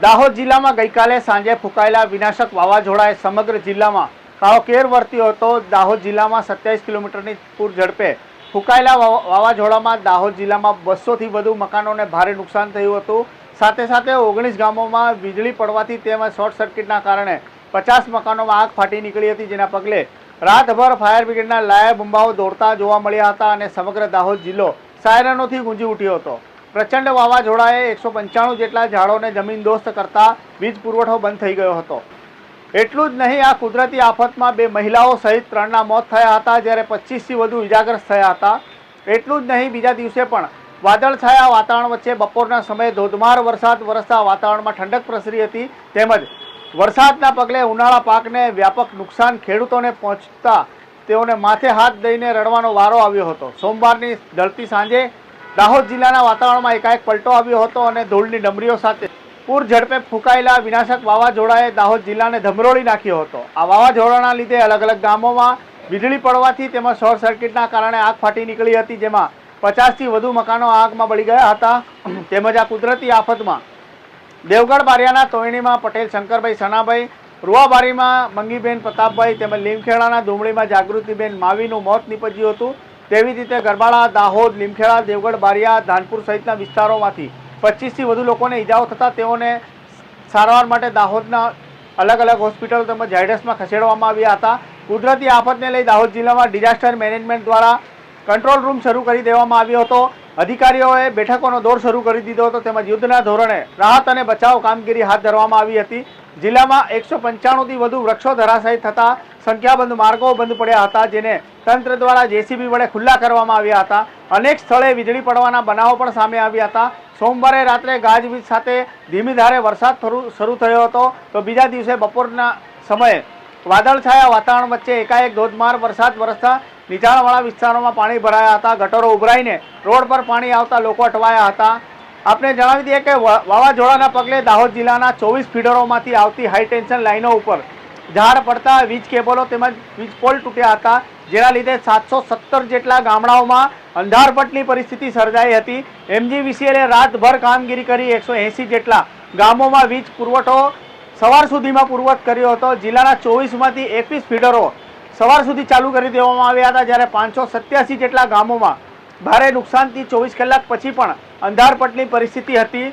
દાહોદ જિલ્લામાં ગઈકાલે સાંજે ફૂંકાયેલા વિનાશક વાવાઝોડાએ સમગ્ર જિલ્લામાં કાળો કેર વર્ત્યો હતો. દાહોદ જિલ્લામાં સત્યાવીસ કિલોમીટરની પૂર ઝડપે ફૂંકાયેલા વાવાઝોડામાં દાહોદ જિલ્લામાં બસોથી વધુ મકાનોને ભારે નુકસાન થયું હતું. સાથે સાથે ઓગણીસ ગામોમાં વીજળી પડવાથી તેમજ શોર્ટ સર્કિટના કારણે પચાસ મકાનોમાં આગ ફાટી નીકળી હતી, જેના પગલે રાતભર ફાયર બ્રિગેડના લાયા બુંબાઓ દોડતા જોવા મળ્યા હતા અને સમગ્ર દાહોદ જિલ્લો સાયરનોથી ગુંજી ઉઠ્યો હતો. પ્રચંડ વાવાઝોડાએ એકસો પંચાણું જેટલા ઝાડોને જમીનદોસ્ત કરતા વીજ પુરવઠો બંધ થઈ ગયો હતો. એટલું જ નહીં, આ કુદરતી આફતમાં બે મહિલાઓ સહિત ત્રણના મોત થયા હતા, જ્યારે પચીસથી વધુ ઇજાગ્રસ્ત થયા હતા. એટલું જ નહીં, બીજા દિવસે પણ વાદળછાયા વાતાવરણ વચ્ચે બપોરના સમયે ધોધમાર વરસાદ વરસતા વાતાવરણમાં ઠંડક પ્રસરી હતી. તેમજ વરસાદના પગલે ઉનાળા પાકને વ્યાપક નુકસાન ખેડૂતોને પહોંચતા તેઓને માથે હાથ દઈને રડવાનો વારો આવ્યો હતો. સોમવારની ઢળતી સાંજે દાહોદ જિલ્લાના વાતાવરણમાં એકાએક પલટો આવ્યો હતો અને ધૂળની ડમરીઓ સાથે પૂર ઝડપે ફૂંકાયેલા વિનાશક વાવાઝોડાએ દાહોદ જિલ્લાને ધમરોળી નાખ્યો હતો. આ વાવાઝોડાના લીધે અલગ અલગ ગામોમાં વીજળી પડવાથી તેમજ શોર્ટ સર્કિટના કારણે આગ ફાટી નીકળી હતી, જેમાં પચાસથી વધુ મકાનો આગમાં બળી ગયા હતા. તેમજ આ કુદરતી આફતમાં દેવગઢ બારિયાના તોયણીમાં પટેલ, શંકરભાઈ, સનાભાઈ, રૂવાબારીમાં મંગીબેન, પ્રતાપભાઈ તેમજ લીમખેડાના ડુમળીમાં જાગૃતિબેન માવીનું મોત નીપજ્યું હતું. તેવી રીતે ગરબાડા દાહોદ, લીમખેડા, દેવગઢ, બારિયા, ધાનપુર સહિતના વિસ્તારોમાંથી પચીસથી વધુ લોકોને ઈજાઓ થતાં તેઓને સારવાર માટે દાહોદના અલગ અલગ હોસ્પિટલો તેમજ ઝાયડસમાં ખસેડવામાં આવ્યા હતા. કુદરતી આફતને લઈ દાહોદ જિલ્લામાં ડિઝાસ્ટર મેનેજમેન્ટ દ્વારા કંટ્રોલ રૂમ શરૂ કરી દેવામાં આવ્યો હતો. અધિકારીઓએ બેઠકોનો દોર શરૂ કરી દીધો હતો. તેમજ યુદ્ધના ધોરણે રાહત અને બચાવ કામગીરી હાથ ધરવામાં આવી હતી. જિલ્લામાં એકસો પંચાણુંથી વધુ વૃક્ષો ધરાશાયી થતા સંખ્યાબંધ માર્ગો બંધ પડ્યા હતા, જેને તંત્ર દ્વારા જેસીબી વડે ખુલ્લા કરવામાં આવ્યા હતા. અનેક સ્થળે વીજળી પડવાના બનાવો પણ સામે આવ્યા હતા. સોમવારે રાત્રે ગાજવીજ સાથે ધીમી ધારે વરસાદ શરૂ થયો હતો. તો બીજા દિવસે બપોરના સમયે વાદળછાયા વાતાવરણ વચ્ચે એકાએક ધોધમાર વરસાદ વરસતા નીચાણવાળા વિસ્તારોમાં પાણી ભરાયા હતા, ગટરો ઉભરાઈને રોડ પર પાણી આવતા લોકો અટવાયા હતા. આપને જણાવી દઈએ કે વાવાઝોડાના પગલે દાહોદ જિલ્લાના ચોવીસ ફીડરોમાંથી આવતી હાઈ ટેન્શન લાઈનો ઉપર ઝાડ પડતા વીજ કેબલો તેમજ વીજ પોલ તૂટ્યા હતા, જેના લીધે સાતસો સત્તર જેટલા ગામડાઓમાં અંધારપટની પરિસ્થિતિ સર્જાઈ હતી. એમજીવીસીએલે રાતભર કામગીરી કરી એકસો એંસી જેટલા ગામોમાં વીજ પુરવઠો સવાર સુધીમાં પુરવઠ કર્યો હતો. જિલ્લાના ચોવીસમાંથી એકવીસ ફીડરો સવાર સુધી ચાલુ કરી દેવામાં આવ્યા હતા જ્યારે પાંચસો સત્યાસી જેટલા ગામોમાં ભારે નુકસાનથી ચોવીસ કલાક પછી પણ અંધારપટની પરિસ્થિતિ હતી.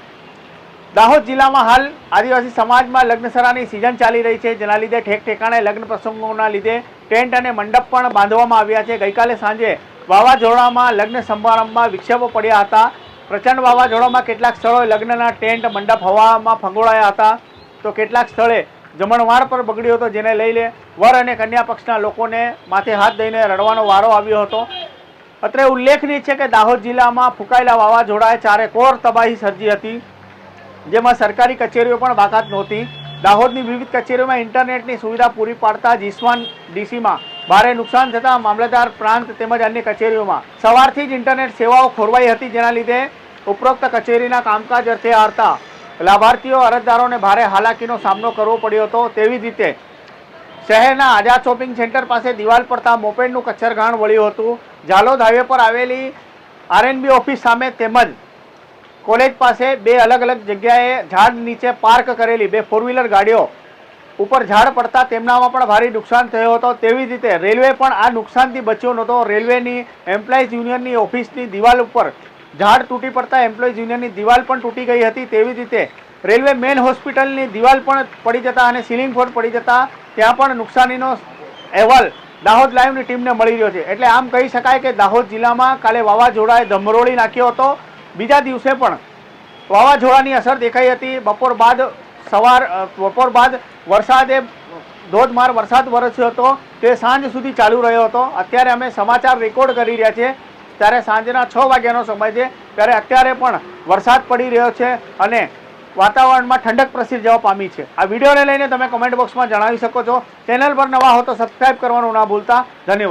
દાહોદ જિલ્લામાં હાલ આદિવાસી સમાજમાં લગ્નસરાની સિઝન ચાલી રહી છે. જેના લીધે ઠેક ઠેકાણે લગ્ન પ્રસંગોના લીધે ટેન્ટ અને મંડપ પણ બાંધવામાં આવ્યા છે. ગઈકાલે સાંજે વાવાઝોડામાં લગ્ન સમારંભમાં વિક્ષેપો પડ્યા હતા. પ્રચંડ વાવાઝોડામાં કેટલાક સ્થળોએ લગ્નના ટેન્ટ, મંડપ હવામાં ફંગોળાયા હતા. તો કેટલાક સ્થળે જમણવાર પર બગડ્યો હતો, જેને લઈ લે વર અને કન્યા પક્ષના લોકોને માથે હાથ દઈને રડવાનો વારો આવ્યો હતો. અત્રે ઉલ્લેખનીય છે કે દાહોદ જિલ્લામાં ફૂંકાયેલા વાવાઝોડાએ ચારે કોર તબાહી સર્જી હતી, જેમાં સરકારી કચેરીઓ પણ બાકાત નહોતી. દાહોદની વિવિધ કચેરીઓમાં ઇન્ટરનેટની સુવિધા પૂરી પાડતા જીસવાન ડીસીમાં ભારે નુકસાન થતાં મામલતદાર પ્રાંત તેમજ અન્ય કચેરીઓમાં. સવારથી જ ઇન્ટરનેટ સેવાઓ ખોરવાઈ હતી, જેના લીધે ઉપરોક્ત કચેરીના કામકાજ અર્થે આવતા લાભાર્થીઓ અરજદારોને ભારે હાલાકીનો સામનો કરવો પડ્યો હતો. તેવી જ રીતે શહેરના આઝાદ શોપિંગ સેન્ટર પાસે દિવાલ પડતા મોપેડનું કચ્છરઘાણ વળ્યું હતું. ઝાલોદ હાઈવે પર આવેલી આરએનબી ઓફિસ સામે તેમજ કોલેજ પાસે બે અલગ અલગ જગ્યાએ ઝાડ નીચે પાર્ક કરેલી બે ફોર વ્હીલર ગાડીઓ ઉપર ઝાડ પડતા તેમનામાં પણ ભારે નુકસાન થયો હતો. તેવી જ રીતે રેલવે પણ આ નુકસાનથી બચ્યો નહોતો. રેલવેની એમ્પ્લોઈઝ યુનિયનની ઓફિસની દિવાલ ઉપર ઝાડ તૂટી પડતા એમ્પ્લોઈઝ યુનિયનની દિવાલ પણ તૂટી ગઈ હતી તેવી જ રીતે રેલવે મેન હોસ્પિટલની દિવાલ પણ પડી જતા અને સીલિંગ ફોર પડી જતા ત્યાં પણ નુકસાનીનો અહેવાલ દાહોદ લાઈવની ટીમને મળી રહ્યો છે. એટલે આમ કહી શકાય કે દાહોદ જિલ્લામાં કાલે વાવાઝોડાએ ધમરોળી નાખ્યો હતો. બીજા દિવસે પણ વાવાઝોડાની અસર દેખાઈ હતી. બપોર બાદ સવાર બપોર બાદ વરસાદે ધોધમાર વરસાદ વરસ્યો હતો. તે સાંજ સુધી ચાલુ રહ્યો હતો. અત્યારે અમે સમાચાર રેકોર્ડ કરી રહ્યા છીએ. ત્યારે સાંજના છ વાગ્યાનો સમય છે. ત્યારે અત્યારે પણ વરસાદ પડી રહ્યો છે અને વાતાવરણમાં ઠંડક પ્રસરી જવા પામી છે. આ વિડીયોને લઈને તમે કમેન્ટ બોક્સમાં જણાવી શકો છો. ચેનલ પર નવા હો તો સબસ્ક્રાઇબ કરવાનું ના ભૂલતા. ધન્યવાદ.